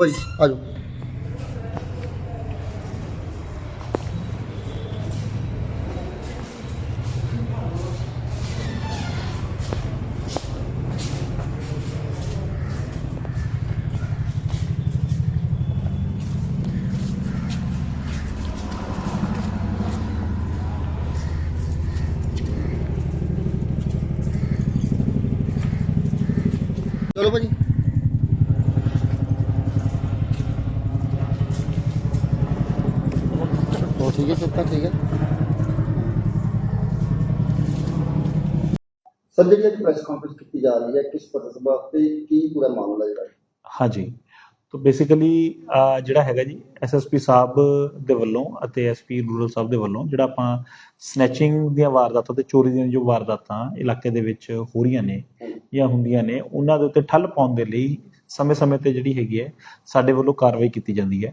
ਭਾਜੀ ਆ ਜਾਓ ਚਲੋ ਭਾਜੀ ਹੋ ਠੀਕ ਹੈ ਸਭ ਠੀਕ ਹੈ। ਸਰ ਜਿਹੜੀ ਅੱਜ ਪ੍ਰੈਸ ਕਾਨਫਰੰਸ ਕੀਤੀ ਜਾ ਰਹੀ ਹੈ ਕਿਸ ਪਰਪਸ ਵਾਸਤੇ ਕੀ ਪੂਰਾ ਮਾਮਲਾ ਜਿਹੜਾ? ਹਾਂਜੀ। ਤਾਂ ਬੇਸਿਕਲੀ ਜਿਹੜਾ ਹੈਗਾ ਜੀ ਐਸਐਸਪੀ ਸਾਹਿਬ ਦੇ ਵੱਲੋਂ ਅਤੇ ਐਸਪੀ ਰੂਰਲ ਸਾਹਿਬ ਦੇ ਵੱਲੋਂ ਜਿਹੜਾ ਆਪਾਂ ਸਨੈਚਿੰਗ ਦੀਆਂ ਵਾਰਦਾਤਾਂ ਤੇ ਚੋਰੀ ਦੀਆਂ ਜੋ ਵਾਰਦਾਤਾਂ ਇਲਾਕੇ ਦੇ ਵਿੱਚ ਹੋ ਰਹੀਆਂ ਨੇ ਜਾਂ ਹੁੰਦੀਆਂ ਨੇ ਉਹਨਾਂ ਦੇ ਉੱਤੇ ਠੱਲ ਪਾਉਣ ਦੇ ਲਈ ਸਮੇਂ-ਸਮੇਂ ਤੇ ਜਿਹੜੀ ਹੈਗੀ ਹੈ ਸਾਡੇ ਵੱਲੋਂ ਕਾਰਵਾਈ ਕੀਤੀ ਜਾਂਦੀ ਹੈ।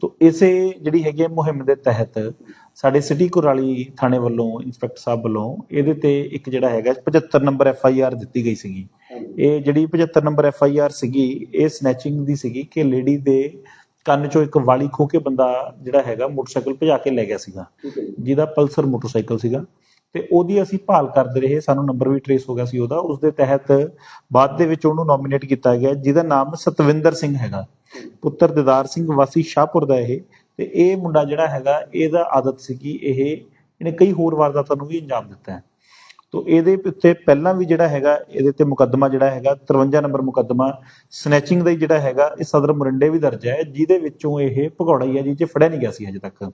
ਤੋ ਇਸੇ ਜਿਹੜੀ ਹੈਗੀ ਹੈ ਮੁਹਿੰਮ ਦੇ ਤਹਿਤ ਸਾਡੇ ਸਿਟੀ ਕੁਰਾਲੀ ਥਾਣੇ ਵੱਲੋਂ ਇੰਸਪੈਕਟਰ ਸਾਹਿਬ ਵੱਲੋਂ ਇਹਦੇ ਤੇ ਇੱਕ ਜਿਹੜਾ ਹੈਗਾ 75 ਨੰਬਰ ਐਫ ਆਈ ਆਰ ਦਿੱਤੀ ਗਈ ਸੀਗੀ। ਇਹ ਜਿਹੜੀ 75 ਨੰਬਰ ਐਫ ਆਈ ਆਰ ਸੀਗੀ ਇਹ ਸਨੈਚਿੰਗ ਦੀ ਸੀਗੀ ਕਿ ਲੇਡੀ ਦੇ ਕੰਨ ਚੋਂ ਇੱਕ ਵਾਲੀ ਖੋ ਕੇ ਬੰਦਾ ਜਿਹੜਾ ਹੈਗਾ ਮੋਟਰਸਾਈਕਲ ਭਜਾ ਕੇ ਲੈ ਗਿਆ ਸੀਗਾ। ਜਿਹਦਾ ਪਲਸਰ ਮੋਟਰਸਾਈਕਲ ਸੀਗਾ। ਤੇ ਉਹਦੀ ਅਸੀਂ ਭਾਲ ਕਰਦੇ ਰਹੇ, ਸਾਨੂੰ ਨੰਬਰ ਵੀ ਟਰੇਸ ਹੋ ਗਿਆ ਸੀ ਉਹਦਾ ਉਸ ਦੇ ਤਹਿਤ ਬਾਅਦ ਦੇ ਵਿੱਚ ਉਹਨੂੰ ਨੋਮੀਨੇਟ ਕੀਤਾ ਗਿਆ, ਜਿਹਦਾ ਨਾਮ ਸਤਵਿੰਦਰ ਸਿੰਘ ਹੈਗਾ। ਪੁੱਤਰ ਦਿਦਾਰ ਸਿੰਘ, ਵਾਸੀ ਸ਼ਾਹਪੁਰ ਦਾ ਇਹ, ਤੇ ਇਹ ਮੁੰਡਾ ਜਿਹੜਾ ਹੈਗਾ, ਇਹਦਾ ਆਦਤ ਸੀ ਕਿ ਇਹ ਇਹਨੇ ਕਈ ਹੋਰ ਵਾਰਦਾਤਾਂ ਨੂੰ ਵੀ ਅੰਜਾਮ ਦਿੱਤਾ ਹੈ। ਤੋ ਇਹਦੇ ਉੱਤੇ ਪਹਿਲਾਂ ਵੀ ਜਿਹੜਾ ਹੈਗਾ ਇਹਦੇ ਤੇ ਮੁਕੱਦਮਾ ਜਿਹੜਾ ਹੈਗਾ 53 ਨੰਬਰ ਮੁਕੱਦਮਾ ਸਨੈਚਿੰਗ ਦਾ ਹੀ ਜਿਹੜਾ ਹੈਗਾ ਇਹ ਸਦਰ ਮੁਰਿੰਡੇ ਵੀ ਦਰਜ ਹੈ ਜਿਹਦੇ ਵਿੱਚੋਂ ਇਹ ਭਗੌੜਾ ਹੀ ਹੈ ਜੀ ਚ ਫੜਿਆ ਨਹੀਂ ਗਿਆ ਸੀ ਅਜੇ ਤੱਕ।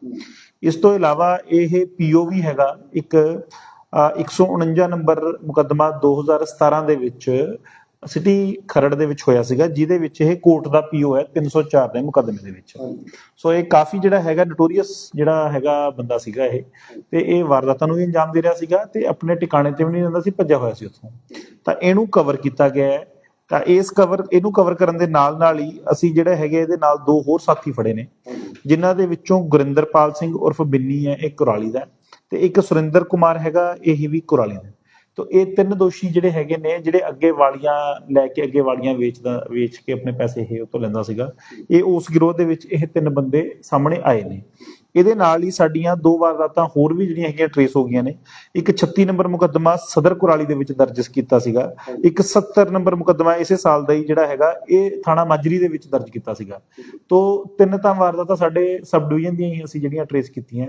ਇਸ ਤੋਂ ਇਲਾਵਾ ਇਹ ਪੀਓ ਵੀ ਹੈਗਾ ਇੱਕ ਅ, 149 ਨੰਬਰ ਮੁਕੱਦਮਾ 2017 ਦੇ ਵਿੱਚ ਸਿਟੀ ਖਰੜ ਦੇ ਵਿੱਚ ਹੋਇਆ ਸੀਗਾ ਜਿਹਦੇ ਵਿੱਚ ਇਹ ਕੋਰਟ ਦਾ ਪੀਓ ਹੈ 304 ਦੇ ਮੁਕੱਦਮੇ ਦੇ ਵਿੱਚ। ਸੋ ਇਹ ਕਾਫੀ ਜਿਹੜਾ ਹੈਗਾ ਨੋਟੋਰੀਅਸ ਜਿਹੜਾ ਹੈਗਾ ਬੰਦਾ ਸੀਗਾ ਇਹ। ਤੇ ਇਹ ਵਾਰਦਾਤਾਂ ਨੂੰ ਵੀ ਅੰਜਾਮ ਦੇ ਰਿਹਾ ਸੀਗਾ ਤੇ ਆਪਣੇ ਟਿਕਾਣੇ ਤੇ ਵੀ ਨਹੀਂ ਰਹਿੰਦਾ ਸੀ ਭੱਜਿਆ ਹੋਇਆ ਸੀ ਉੱਥੋਂ। ਤਾਂ ਇਹਨੂੰ ਕਵਰ ਕੀਤਾ ਗਿਆ ਹੈ। ਤਾਂ ਇਸ ਕਵਰ ਇਹਨੂੰ ਕਵਰ ਕਰਨ ਦੇ ਨਾਲ ਨਾਲ ਹੀ ਅਸੀਂ ਜਿਹੜੇ ਹੈਗੇ ਇਹਦੇ ਨਾਲ ਦੋ ਹੋਰ ਸਾਥੀ ਫੜੇ ਨੇ ਜਿਨ੍ਹਾਂ ਦੇ ਵਿੱਚੋਂ ਗੁਰਿੰਦਰਪਾਲ ਸਿੰਘ ਉਰਫ ਬਿੰਨੀ ਹੈ ਇਹ ਕੁਰਾਲੀ ਦਾ ਤੇ ਇੱਕ ਸੁਰਿੰਦਰ ਕੁਮਾਰ ਹੈਗਾ ਇਹ ਵੀ ਕੁਰਾਲੀ ਦਾ ਤੋ ਇਹ ਤਿੰਨ ਦੋਸ਼ੀ ਜਿਹੜੇ ਹੈਗੇ ਨੇ, ਜਿਹੜੇ ਅੱਗੇ ਵਾਲੀਆਂ ਲੈ ਕੇ ਅੱਗੇ ਵਾਲੀਆਂ ਵੇਚਦਾ, ਵੇਚ ਕੇ ਆਪਣੇ ਪੈਸੇ ਇਹ ਉਹ ਤੋਂ ਲੈਂਦਾ ਸੀਗਾ, ਇਹ ਉਸ ਗਿਰੋਹ ਦੇ ਵਿੱਚ ਇਹ ਤਿੰਨ ਬੰਦੇ ਸਾਹਮਣੇ ਆਏ ਨੇ। ਇਹਦੇ ਨਾਲ ਹੀ ਸਾਡੀਆਂ ਦੋ ਵਾਰਦਾਤਾਂ ਹੋਰ ਵੀ ਜਿਹੜੀਆਂ ਹੈਗੀਆਂ ਟਰੇਸ ਹੋ ਗਈਆਂ ਨੇ। ਇੱਕ 36 ਨੰਬਰ ਮੁਕੱਦਮਾ ਸਦਰ ਕੁਰਾਲੀ ਦੇ ਵਿੱਚ ਦਰਜ ਕੀਤਾ ਸੀਗਾ। ਇੱਕ 70 ਨੰਬਰ ਮੁਕੱਦਮਾ ਇਸੇ ਸਾਲ ਦਾ ਹੀ ਜਿਹੜਾ ਹੈਗਾ, ਇਹ ਥਾਣਾ ਮਾਜਰੀ ਦੇ ਵਿੱਚ ਦਰਜ ਕੀਤਾ ਸੀਗਾ। ਤੋ ਤਿੰਨ ਤਾਂ ਵਾਰਦਾਤਾਂ ਸਾਡੇ ਸਬ ਡਿਵੀਜ਼ਨ ਦੀਆਂ ਹੀ ਅਸੀਂ ਜਿਹੜੀਆਂ ਟਰੇਸ ਕੀਤੀਆਂ।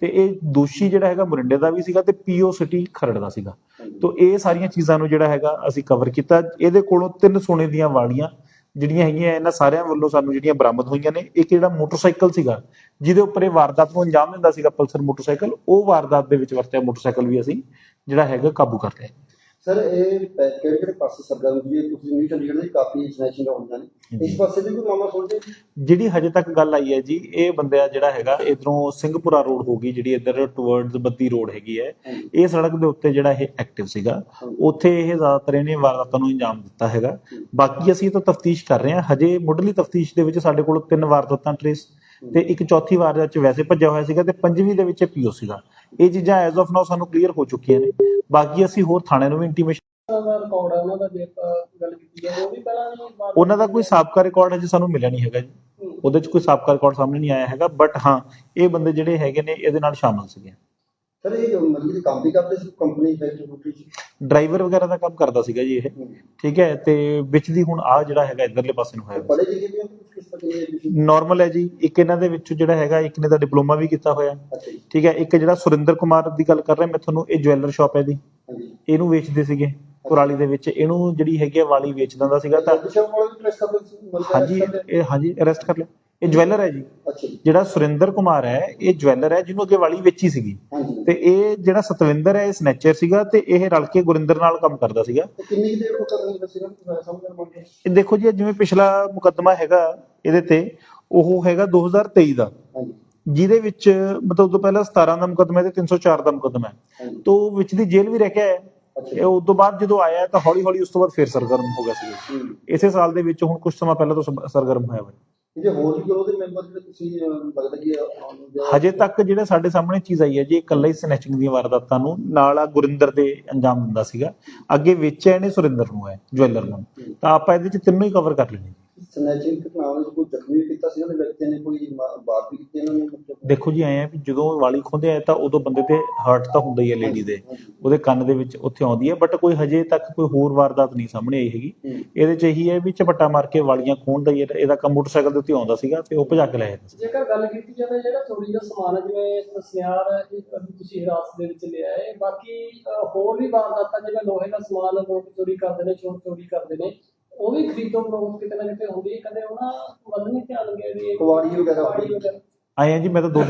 ਤੇ ਇਹ ਦੋਸ਼ੀ ਜਿਹੜਾ ਹੈਗਾ ਮੁਰਿੰਡੇ ਦਾ ਵੀ ਸੀਗਾ ਤੇ ਪੀਓ ਸਿਟੀ ਖਰੜ ਦਾ ਸੀਗਾ। ਤੋ ਇਹ ਸਾਰੀਆਂ ਚੀਜ਼ਾਂ ਨੂੰ ਜਿਹੜਾ ਹੈਗਾ ਅਸੀਂ ਕਵਰ ਕੀਤਾ। ਇਹਦੇ ਕੋਲੋਂ ਤਿੰਨ ਸੋਨੇ ਦੀਆਂ ਵਾਲੀਆਂ ਜਿਹੜੀਆਂ ਹੈਗੀਆਂ ਇਹਨਾਂ ਸਾਰਿਆਂ ਵੱਲੋਂ ਸਾਨੂੰ ਜਿਹੜੀਆਂ ਬਰਾਮਦ ਹੋਈਆਂ ਨੇ, ਇੱਕ ਜਿਹੜਾ ਮੋਟਰਸਾਈਕਲ ਸੀਗਾ, ਜਿਹਦੇ ਉੱਪਰ ਇਹ ਵਾਰਦਾਤ ਨੂੰ ਅੰਜਾਮ ਦਿੰਦਾ ਸੀਗਾ ਪਲਸਰ ਮੋਟਰਸਾਈਕਲ, ਉਹ ਵਾਰਦਾਤ ਦੇ ਵਿੱਚ ਵਰਤਿਆ ਮੋਟਰਸਾਈਕਲ ਵੀ ਅਸੀਂ, ਜਿਹੜਾ ਹੈਗਾ ਕਾਬੂ ਕਰ ਲਿਆ। ਸਰ ਇਹ ਪੈ- ਕਿਹੜੇ ਕਿਹੜੇ ਪਾਸੇ ਸਰਗਰਮ ਜੀ ਤੁਸੀਂ ਨਿਊ ਚੰਡੀਗੜ੍ਹ ਦੇ ਕਾਫੀ ਸਨੈਚਿੰਗ ਹੁੰਦੀਆਂ ਨੇ। ਇਸ ਪਾਸੇ ਵੀ ਕੋਈ ਮਾਮਲਾ ਸੁਣਦੇ ਜੀ? ਜਿਹੜੀ ਹਜੇ ਤੱਕ ਗੱਲ ਆਈ ਹੈ ਜੀ ਇਹ ਬੰਦਿਆ ਜਿਹੜਾ ਹੈਗਾ ਇਧਰੋਂ ਸਿੰਘਪੁਰਾ ਰੋਡ ਹੋ ਗਈ ਜਿਹੜੀ ਇਧਰ ਟੁਵਰਡਸ ਬੱਦੀ ਰੋਡ ਹੈਗੀ ਹੈ। ਇਹ ਸੜਕ ਦੇ ਉੱਤੇ ਜਿਹੜਾ ਇਹ ਐਕਟਿਵ ਸੀਗਾ। ਉੱਥੇ ਇਹ ਜ਼ਿਆਦਾਤਰ ਇਹਨੇ ਵਾਰਦਾਤਾਂ ਨੂੰ ਅੰਜਾਮ ਦਿੱਤਾ ਹੈਗਾ। ਬਾਕੀ ਅਸੀਂ ਤਾਂ ਤਫਤੀਸ਼ ਕਰ ਰਹੇ ਹਾਂ। ਹਜੇ ਮੁੱਢਲੀ ਤਫਤੀਸ਼ ਦੇ ਵਿੱਚ ਸਾਡੇ ਕੋਲ ਤਿੰਨ ਵਾਰਦਾਤਾਂ ਟ੍ਰੇਸ ਤੇ ਇੱਕ ਚੌਥੀ ਵਾਰਦਾਤ ਚ ਵੈਸੇ ਭੱਜਿਆ ਹੋਇਆ ਸੀਗਾ ਤੇ ਪੰਜਵੀਂ ਦੇ ਵਿੱਚ ਪੀਓ ਸੀਗਾ। ਇਹ ਚੀਜ਼ਾਂ ਐਜ਼ ਆਫ ਨਾਓ ਸਾਨੂੰ ਕਲੀਅਰ ਹੋ ਚੁੱਕੀਆਂ ਨੇ। ਬਾਕੀ ਅਸੀਂ ਹੋਰ ਥਾਣੇ ਨੂੰ ਵੀ ਇੰਟੀਮੇਸ਼ਨ ਦਾ ਰਿਕਾਰਡ ਹੈ ਉਹਨਾਂ ਦਾ ਜੇ ਗੱਲ ਕੀਤੀ ਜਾਵੇ ਉਹ ਵੀ ਪਹਿਲਾਂ ਉਹਨਾਂ ਦਾ ਕੋਈ ਸਾਬਕਾ ਰਿਕਾਰਡ ਹਜੇ ਸਾਨੂੰ ਮਿਲਿਆ ਨਹੀਂ ਹੈਗਾ ਜੀ। ਉਹਦੇ ਚ ਕੋਈ ਸਾਬਕਾ ਰਿਕਾਰਡ ਸਾਹਮਣੇ ਨਹੀਂ ਆਇਆ ਹੈਗਾ ਬਟ ਹਾਂ ਇਹ ਬੰਦੇ ਜਿਹੜੇ ਹੈਗੇ ਨੇ ਇਹਦੇ ਨਾਲ ਸ਼ਾਮਲ ਸੀਗੇ। ਸਰ ਇਹ ਮਤਲਬ ਕਿ ਕੰਮ ਵੀ ਕਰਦੇ ਸੀ ਕੰਪਨੀ ਫੈਕਟਰੀ ਫੂਟਰੀ ਚ ਡਰਾਈਵਰ ਵਗੈਰਾ ਦਾ ਕੰਮ ਕਰਦਾ ਸੀਗਾ ਜੀ ਇਹ। ਠੀਕ ਹੈ ਤੇ ਵਿੱਚ ਦੀ ਹੁਣ ਆ ਜਿਹੜਾ ਹੈਗਾ ਇਧਰਲੇ ਪਾਸੇ ਨੂੰ ਹੋਇਆ। ਬੜੇ ਜਿਹੇ ਵੀ ਹੋ ਕਿਸ ਤਰ੍ਹਾਂ ਦੀ ਨਾਰਮਲ ਹੈ ਜੀ। ਇੱਕ ਇਹਨਾਂ ਦੇ ਵਿੱਚੋਂ ਜਿਹੜਾ ਹੈਗਾ ਇੱਕ ਨੇ ਤਾਂ ਡਿਪਲੋਮਾ ਵੀ ਕੀਤਾ ਹੋਇਆ। ਅੱਛਾ ਜੀ। ਠੀਕ ਹੈ ਇੱਕ ਜਿਹੜਾ ਸੁਰਿੰਦਰ ਕੁਮਾਰ ਦੀ ਗੱਲ ਕਰ ਰਿਹਾ ਮੈਂ ਤੁਹਾਨੂੰ ਇਹ ਜਵੈਲਰ ਸ਼ਾਪ ਹੈ ਦੀ ਹਾਂਜੀ। ਇਹਨੂੰ ਵੇਚਦੇ ਸੀਗੇ ਕੁਰਾਲੀ ਦੇ ਵਿੱਚ। ਇਹਨੂੰ ਜਿਹੜੀ ਹੈਗੀ ਆ ਵਾਲੀ ਵੇਚ ਦਿੰਦਾ ਸੀਗਾ ਤਾਂ ਦਿਸ਼ਾ ਵਾਲੇ ਵੀ ਪ੍ਰੈਸ ਕਰਦੇ ਸੀ? ਮਤਲਬ ਹਾਂਜੀ arrest ਕਰਦੇ? ਇਹ ਹਾਂਜੀ ਅਰੈਸਟ ਕਰ ਲਿਆ। ਇਹ ਜਵੈਲਰ ਹੈ ਜੀ। ਅੱਛਾ ਜੀ। ਜਿਹੜਾ ਸੁਰਿੰਦਰ ਕੁਮਾਰ ਹੈ ਇਹ ਜਵੈਲਰ ਹੈ ਜਿਹਨੂੰ ਅੱਗੇ ਵਾਲੀ ਵੇਚੀ ਸੀਗੀ। ਤੇ ਇਹ ਜਿਹੜਾ ਸਤਵਿੰਦਰ ਹੈ ਇਹ ਸਨੈਚਰ ਸੀਗਾ ਤੇ ਇਹ ਰਲ ਕੇ ਗੁਰਿੰਦਰ ਨਾਲ ਕੰਮ ਕਰਦਾ ਸੀਗਾ। ਕਿੰਨੀ ਦੇਰ ਤੋਂ ਕਰ ਰਹੇ ਦੱਸੀ ਨਾ ਮੈਂ ਸਮਝ ਨਹੀਂ ਮੰਨਦਾ ਇਹ ਦੇਖੋ ਜੀ ਇਹ ਜਿਵੇਂ ਪਿਛਲਾ ਮੁਕੱਦਮਾ ਹੈਗਾ ਇਹਦੇ ਤੇ ਉਹ ਹੈਗਾ 2023 ਦਾ। ਜਿਹਦੇ ਵਿੱਚ ਮਤਲਬ ਉਦੋਂ ਪਹਿਲਾਂ 17 ਦਾ ਮੁਕੱਦਮਾ ਤੇ 304 ਦਾ ਮੁਕੱਦਮਾ ਹੈ। ਤੋਂ ਵਿੱਚ ਦੀ ਜੇਲ੍ਹ ਵੀ ਰਹਿ ਕੇ ਆਇਆ ਹੈ। ਅੱਛਾ। ਇਹ ਉਸ ਤੋਂ ਬਾਅਦ ਜਦੋਂ ਆਇਆ ਤਾਂ ਹੌਲੀ ਹੌਲੀ ਉਸ ਤੋਂ ਬਾਅਦ ਫਿਰ ਸਰਗਰਮ ਹੋ ਗਿਆ ਸੀ ਇਸੇ ਸਾਲ ਦੇ ਵਿੱਚ ਹੁਣ ਕੁਝ ਸਮਾਂ ਪਹਿਲਾਂ ਤੋਂ ਸਰਗਰਮ ਹੋਇਆ ਹੋਇਆ। ਜੇ ਹੋਰ ਵੀ ਉਹਦੇ ਮੈਂਬਰ ਜਿਹੜੇ ਤੁਸੀਂ ਅਹ, ਲੱਗਦਾ ਕਿ ਆਉਣ ਨੂੰ ਜਾਂ- ਹਜੇ ਤੱਕ ਜਿਹੜਾ ਸਾਡੇ ਸਾਹਮਣੇ ਚੀਜ਼ ਆਈ ਹੈ ਜੀ ਇਕੱਲਾ ਹੀ ਸਨੈਚਿੰਗ ਦੀਆਂ ਵਾਰਦਾਤਾਂ ਨੂੰ ਨਾਲ ਆ ਗੁਰਿੰਦਰ ਦੇ ਅੰਜਾਮ ਦਿੰਦਾ ਸੀਗਾ। ਅੱਗੇ ਵੇਚਿਆ ਇਹਨੇ ਸੁਰਿੰਦਰ ਨੂੰ ਹੈ ਜਵੈਲਰ ਨੂੰ। ਤਾਂ ਆਪਾਂ ਇਹਦੇ ਚ ਤਿੰਨੋਂ ਹੀ ਕਵਰ ਕਰ ਲੈਣੇ ਸਨੈਚਿੰਗ ਘਟਨਾਵਾਂ ਵਿੱਚ ਕੋਈ ਜ਼ਖਮੀ ਕੀਤਾ ਸੀ? ਉਹਨੇ ਵਿਅਕਤੀ ਨੇ ਕੋਈ ਬਾਤ ਵੀ ਕੀਤੀ ਇਹਨਾਂ ਨੇ? ਦੇਖੋ ਜੀ ਆਏ ਆ ਵੀ ਜਦੋਂ ਵਾਲੀ ਖੁੰਦੇ ਆ ਤਾਂ ਉਦੋਂ ਬੰਦੇ ਤੇ ਹਰਟ ਤਾਂ ਹੁੰਦਾ ਹੀ ਹੈ ਲੇਡੀ ਦੇ। ਉਹਦੇ ਕੰਨ ਦੇ ਵਿੱਚ ਉੱਥੇ ਆਉਂਦੀ ਹੈ ਬਟ ਕੋਈ ਹਜੇ ਤੱਕ ਕੋਈ ਹੋਰ ਵਾਰਦਾਤ ਨਹੀਂ ਸਾਹਮਣੇ ਆਈ ਹੈਗੀ। ਇਹਦੇ ਚ ਇਹੀ ਹੈ ਵੀ ਝਪੱਟਾ ਮਾਰ ਕੇ ਵਾਲੀਆਂ ਖੋਣ ਦਾ ਹੀ ਇਹਦਾ- ਕੰਮ ਮੋਟਰਸਾਈਕਲ ਦੇ ਉੱਤੇ ਆਉਂਦਾ ਸੀਗਾ ਤੇ ਉਹ ਭਜਾ ਕੇ ਲੈ ਜਾਂਦਾ ਸੀ। ਜੇਕਰ ਗੱਲ ਕੀਤੀ ਜਾਵੇ ਜਿਹੜਾ ਚੋਰੀ ਦਾ ਸਮਾਨ ਹੈ ਜਿਵੇਂ ਸਿਆਰ ਤੁਸੀਂ ਹਿਰਾਸਤ ਦੇ ਵਿੱਚ ਲਿਆ ਹੈ ਬਾਕੀ ਹੋਰ ਵੀ ਵਾਰਦਾਤਾਂ ਜਿਵੇਂ ਲੋਹੇ ਦਾ ਸਮਾਨ ਲੋਕ ਚੋਰੀ ਕਰਦੇ ਨੇ ਚੋਰ ਚੋਰੀ ਕਰਦੇ ਨੇ ਉਹ ਵੀ ਖਰੀਦੋ ਫਰੋਖਤ ਕਿਤੇ ਨਾ ਕਿਤੇ ਹੁੰਦੀ ਹੈ ਕਦੇ ਉਹਨਾਂ ਵੱਲ ਨਹੀਂ ਧਿਆਨ ਗਿਆ ਵੀ ਕੁਆੜੀ ਵਗੈਰਾ। ਆਏ ਆ ਜੀ ਮੈਂ ਤਾਂ ਦੋ